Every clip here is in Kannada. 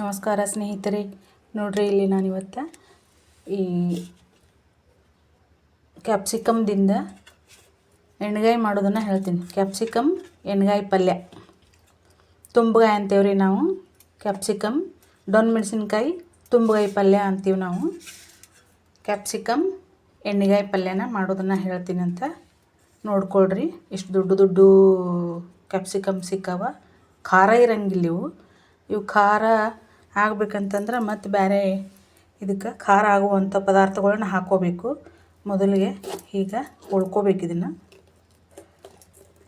ನಮಸ್ಕಾರ ಸ್ನೇಹಿತರೆ. ನೋಡ್ರಿ, ಇಲ್ಲಿ ನಾನಿವತ್ತು ಈ ಕ್ಯಾಪ್ಸಿಕಮ್ದಿಂದ ಎಣ್ಗಾಯಿ ಮಾಡೋದನ್ನು ಹೇಳ್ತೀನಿ. ಕ್ಯಾಪ್ಸಿಕಮ್, ಎಣ್ಗಾಯಿ ಪಲ್ಯ. ತುಂಬಗಾಯಿ ಅಂತೇವ್ರಿ ನಾವು. ಕ್ಯಾಪ್ಸಿಕಮ್ ಡೊನ್ ಮೆಣಸಿನ್ಕಾಯಿ, ತುಂಬಗಾಯಿ ಪಲ್ಯ ಅಂತೀವಿ ನಾವು. ಕ್ಯಾಪ್ಸಿಕಮ್ ಎಣ್ಣೆಗಾಯಿ ಪಲ್ಯನ ಮಾಡೋದನ್ನು ಹೇಳ್ತೀನಿ ಅಂತ ನೋಡ್ಕೊಳ್ರಿ. ಇಷ್ಟು ದೊಡ್ಡ ದೊಡ್ಡ ಕ್ಯಾಪ್ಸಿಕಮ್ ಸಿಕ್ಕವ. ಖಾರ ಇರಂಗಿಲ್ಲ ಇವು. ಇವು ಖಾರ ಆಗ್ಬೇಕಂತಂದ್ರೆ ಮತ್ತು ಬೇರೆ ಇದಕ್ಕೆ ಖಾರ ಆಗುವಂಥ ಪದಾರ್ಥಗಳನ್ನ ಹಾಕ್ಕೋಬೇಕು. ಮೊದಲಿಗೆ ಈಗ ಉಳ್ಕೋಬೇಕು ಇದನ್ನು.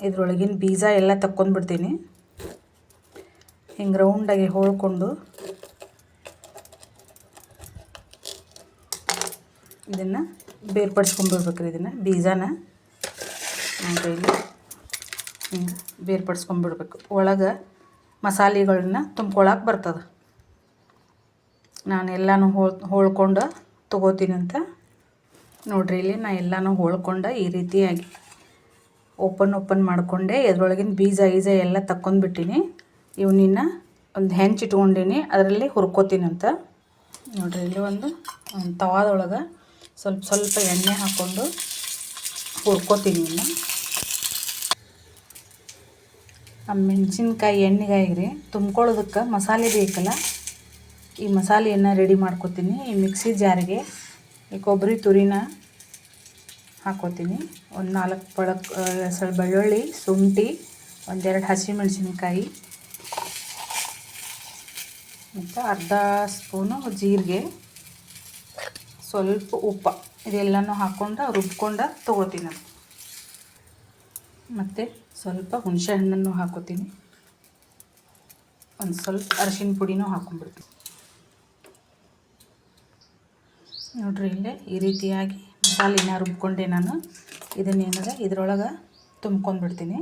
ಇದ್ರೊಳಗಿನ ಬೀಜ ಎಲ್ಲ ತಕ್ಕೊಂಡ್ಬಿಡ್ತೀನಿ. ಹಿಂಗೆ ರೌಂಡಾಗಿ ಹೋಳ್ಕೊಂಡು ಇದನ್ನು ಬೇರ್ಪಡಿಸ್ಕೊಂಬಿಡ್ಬೇಕ್ರಿ ಇದನ್ನು, ಬೀಜನ. ಹಿಂಗೆ ಬೇರ್ಪಡಿಸ್ಕೊಂಡ್ಬಿಡ್ಬೇಕು. ಒಳಗೆ ಮಸಾಲೆಗಳನ್ನ ತುಂಬ್ಕೊಳಕ್ಕೆ ಬರ್ತದೆ. ನಾನು ಎಲ್ಲಾನು ಹೋಳ್, ಹೋಳ್ಕೊಂಡು ತೊಗೋತೀನಂತ. ನೋಡ್ರಿ, ಇಲ್ಲಿ ನಾನು ಎಲ್ಲನೂ ಹೋಳ್ಕೊಂಡು ಈ ರೀತಿಯಾಗಿ ಓಪನ್ ಓಪನ್ ಮಾಡಿಕೊಂಡೆ. ಇದ್ರೊಳಗಿನ ಬೀಜ, ಗೀಜ ಎಲ್ಲ ತಕ್ಕೊಂಡ್ಬಿಟ್ಟಿನಿ ಇವನಿನ್ನ ಒಂದು ಹೆಂಚು ಇಟ್ಕೊಂಡೀನಿ, ಅದರಲ್ಲಿ ಹುರ್ಕೋತೀನಿ ಅಂತ ನೋಡ್ರಿ, ಇಲ್ಲಿ ಒಂದು ತವಾದೊಳಗೆ ಸ್ವಲ್ಪ ಸ್ವಲ್ಪ ಎಣ್ಣೆ ಹಾಕ್ಕೊಂಡು ಹುರ್ಕೋತೀನಿ ಇನ್ನು. ಆ ಮೆಣಸಿನ್ಕಾಯಿ ಎಣ್ಣೆಗಾಯಿ ರೀ, ತುಂಬ್ಕೊಳ್ಳೋದಕ್ಕೆ ಮಸಾಲೆ ಬೇಕಲ್ಲ? ಈ ಮಸಾಲೆಯನ್ನು ರೆಡಿ ಮಾಡ್ಕೋತೀನಿ. ಈ ಮಿಕ್ಸಿ ಜಾರಿಗೆ ಈ ಕೊಬ್ಬರಿ ತುರಿನ ಹಾಕೋತೀನಿ. ಒಂದು ನಾಲ್ಕು ಪಳಕ್ ಸ್ವಲ್ಪ ಬೆಳ್ಳುಳ್ಳಿ, ಶುಂಠಿ, ಒಂದೆರಡು ಹಸಿಮೆಣಸಿನ್ಕಾಯಿ, ಮತ್ತು ಅರ್ಧ ಸ್ಪೂನು ಜೀರಿಗೆ, ಸ್ವಲ್ಪ ಉಪ್ಪು ಇದೆಲ್ಲನೂ ಹಾಕ್ಕೊಂಡು ರುಬ್ಕೊಂಡು ತೊಗೋತೀನಿ. ನಾನು ಮತ್ತು ಸ್ವಲ್ಪ ಹುಣಸೆ ಹಣ್ಣನ್ನು ಹಾಕೋತೀನಿ. ಒಂದು ಸ್ವಲ್ಪ ಅರಿಶಿನ ಪುಡಿನೂ ಹಾಕೊಂಡ್ಬಿಡ್ತೀನಿ. ನೋಡ್ರಿ ಇಲ್ಲೇ ಈ ರೀತಿಯಾಗಿ ಮಸಾಲಿನ ರುಬ್ಕೊಂಡೆ ನಾನು. ಇದನ್ನೇನದ? ಇದ್ರೊಳಗೆ ತುಂಬ್ಕೊಂಡ್ಬಿಡ್ತೀನಿ.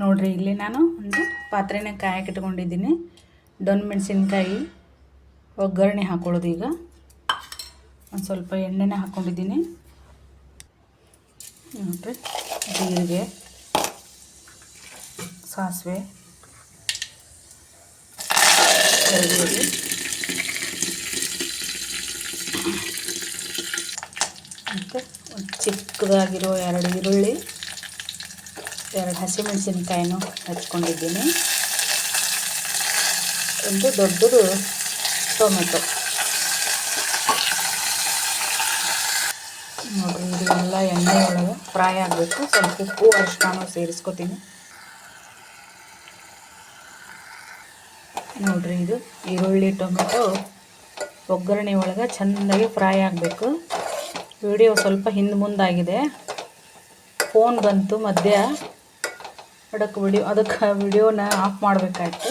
ನೋಡಿರಿ, ಇಲ್ಲಿ ನಾನು ಒಂದು ಪಾತ್ರೆನ ಕಾಯಕ್ಕೆ ಇಟ್ಕೊಂಡಿದ್ದೀನಿ. ಡೊನ್ ಮೆಣಸಿನ್ಕಾಯಿ, ಒಗ್ಗರಣೆ ಹಾಕೊಳ್ಳೋದು ಈಗ. ಒಂದು ಸ್ವಲ್ಪ ಎಣ್ಣೆನೇ ಹಾಕ್ಕೊಂಡಿದ್ದೀನಿ ನೋಡಿರಿ, ಜೀರಿಗೆ, ಸಾಸಿವೆ ಮತ್ತು ಚಿಕ್ಕದಾಗಿರೋ ಎರಡು ಈರುಳ್ಳಿ. ಎರಡು ಹಸಿಮೆಣಸಿನ್ಕಾಯಿನೂ ಹಚ್ಕೊಂಡಿದ್ದೀನಿ. ಒಂದು ದೊಡ್ಡದು ಟೊಮೆಟೊ. ನೋಡಿರಿ ಎಲ್ಲ ಎಣ್ಣೆ ಒಳಗೆ ಫ್ರೈ ಆಗಬೇಕು. ಸ್ವಲ್ಪ ಉಪ್ಪು ಅರಿಶಿನ ಸೇರಿಸ್ಕೊತೀನಿ. ನೋಡಿರಿ, ಇದು ಈರುಳ್ಳಿ, ಟೊಮೆಟೊ ಒಗ್ಗರಣೆ ಒಳಗೆ ಚೆಂದಾಗಿ ಫ್ರೈ ಆಗಬೇಕು. ವಿಡಿಯೋ ಸ್ವಲ್ಪ ಹಿಂದೆ ಮುಂದಾಗಿದೆ. ಫೋನ್ ಬಂತು ಮಧ್ಯ. ಅದಕ್ಕೆ ವಿಡಿಯೋ, ಅದಕ್ಕೆ ವಿಡಿಯೋನ ಆಫ್ ಮಾಡಬೇಕಾಯ್ತು.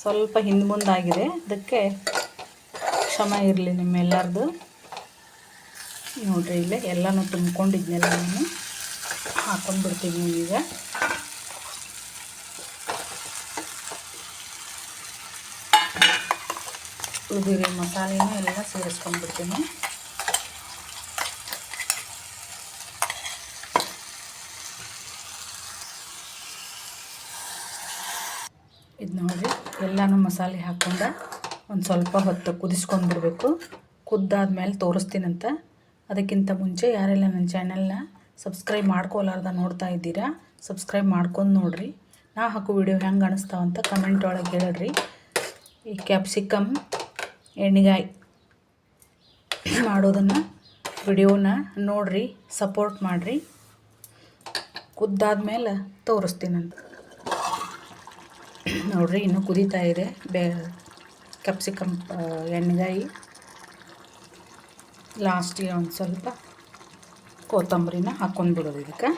ಸ್ವಲ್ಪ ಹಿಂದೆ ಮುಂದಾಗಿದೆ. ಅದಕ್ಕೆ ಕ್ಷಮ ಇರಲಿ ನಿಮ್ಮೆಲ್ಲರದು. ನೋಡಿರಿ ಇಲ್ಲೇ ಎಲ್ಲನೂ ತುಂಬ್ಕೊಂಡಿದ್ನೆಲ್ಲ ನಾನು. ಹಾಕೊಂಡು ಬಿಡ್ತೀನಿ ಈಗ. ಉಳಿದಿರೋ ಮಸಾಲೆನೂ ಎಲ್ಲ ಸೇರಿಸ್ಕೊಂಡ್ಬಿಡ್ತೀನಿ. ಇದು ನೋಡಿರಿ ಎಲ್ಲನೂ ಮಸಾಲೆ ಹಾಕ್ಕೊಂಡು ಒಂದು ಸ್ವಲ್ಪ ಹೊತ್ತು ಕುದಿಸ್ಕೊಂಡು ಬಿಡಬೇಕು. ಕುದ್ದಾದ್ಮೇಲೆ ತೋರಿಸ್ತೀನಂತ. ಅದಕ್ಕಿಂತ ಮುಂಚೆ ಯಾರೆಲ್ಲ ನನ್ನ ಚಾನೆಲ್ನ ಸಬ್ಸ್ಕ್ರೈಬ್ ಮಾಡ್ಕೊಲಾರ್ದ ನೋಡ್ತಾ ಇದ್ದೀರಾ, ಸಬ್ಸ್ಕ್ರೈಬ್ ಮಾಡ್ಕೊಂಡು ನೋಡಿರಿ. ನಾ ಹಾಕೋ ವಿಡಿಯೋ ಹೆಂಗೆ ಅನಿಸ್ತಾವಂತ ಕಮೆಂಟ್ ಒಳಗೆ ಹೇಳ್ರಿ ಈ ಕ್ಯಾಪ್ಸಿಕಮ್ ಎಣ್ಣೆಗಾಯಿ ಮಾಡೋದನ್ನು, ವಿಡಿಯೋನ ನೋಡಿರಿ, ಸಪೋರ್ಟ್ ಮಾಡಿರಿ. ಕುದ್ದಾದ್ಮೇಲೆ ತೋರಿಸ್ತೀನಂತ. ನೋಡ್ರಿ ಇನ್ನೂ ಕುದೀತಾ ಇದೆ. ಬೇ ಕ್ಯಾಪ್ಸಿಕಮ್ ಎಣ್ಣೆಗಾಯಿ ಲಾಸ್ಟಿಗೆ ಒಂದು ಸ್ವಲ್ಪ ಕೊತ್ತಂಬರಿನ ಹಾಕ್ಕೊಂಡು ಬಿಡೋದು ಇದಕ್ಕೆ.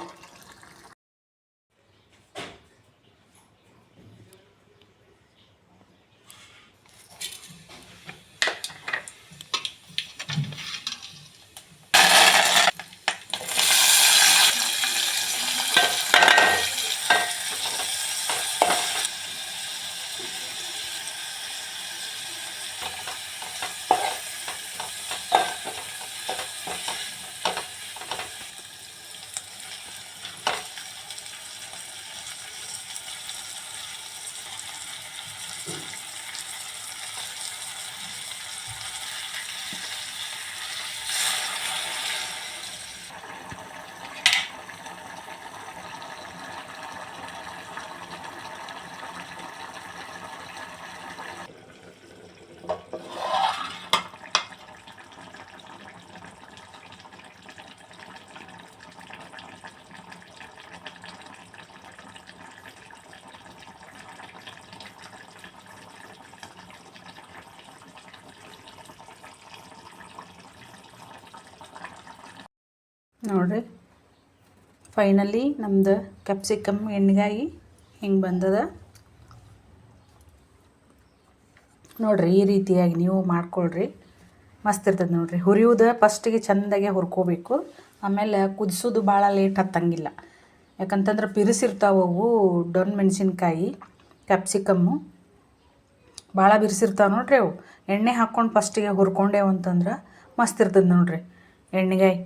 ನೋಡಿರಿ. ಫೈನಲಿ ನಮ್ದು ಕ್ಯಾಪ್ಸಿಕಮ್ ಎಣ್ಣೆಗಾಯಿ ಹಿಂಗೆ ಬಂದದ. ನೋಡಿರಿ, ಈ ರೀತಿಯಾಗಿ ನೀವು ಮಾಡ್ಕೊಳ್ರಿ. ಮಸ್ತ್ ಇರ್ತದೆ ನೋಡಿರಿ. ಹುರಿಯೋದು ಫಸ್ಟಿಗೆ ಚೆಂದಾಗೆ ಹುರ್ಕೋಬೇಕು. ಆಮೇಲೆ ಕುದಿಸೋದು ಭಾಳ ಲೇಟ್ ಹತ್ತಂಗಿಲ್ಲ. ಯಾಕಂತಂದ್ರೆ ಬಿರುಸಿರ್ತಾವೆ ಅವು ಡೊಣ್ ಮೆಣಸಿನ್ಕಾಯಿ ಕ್ಯಾಪ್ಸಿಕಮ್ಮು ಭಾಳ ಬಿರುಸಿರ್ತಾವೆ ನೋಡ್ರಿ ಅವು. ಎಣ್ಣೆ ಹಾಕ್ಕೊಂಡು ಫಸ್ಟಿಗೆ ಹುರ್ಕೊಂಡೇವು ಅಂತಂದ್ರೆ ಮಸ್ತ್ ಇರ್ತದೆ ನೋಡಿರಿ. ಎಣ್ಣೆಗಾಯಿ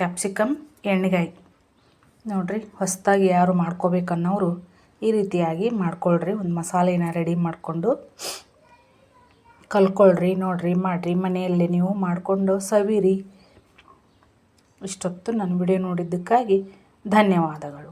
ಕ್ಯಾಪ್ಸಿಕಮ್, ಎಣ್ಣೆಗಾಯಿ. ನೋಡಿರಿ, ಹೊಸದಾಗಿ ಯಾರು ಮಾಡ್ಕೋಬೇಕನ್ನೋರು ಈ ರೀತಿಯಾಗಿ ಮಾಡ್ಕೊಳ್ರಿ. ಒಂದು ಮಸಾಲೆನ ರೆಡಿ ಮಾಡಿಕೊಂಡು ಕಲ್ಕೊಳ್ರಿ, ನೋಡಿರಿ, ಮಾಡಿರಿ. ಮನೆಯಲ್ಲೇ ನೀವು ಮಾಡಿಕೊಂಡು ಸವಿರಿ. ಇಷ್ಟೊತ್ತು ನನ್ನ ವಿಡಿಯೋ ನೋಡಿದ್ದಕ್ಕಾಗಿ ಧನ್ಯವಾದಗಳು.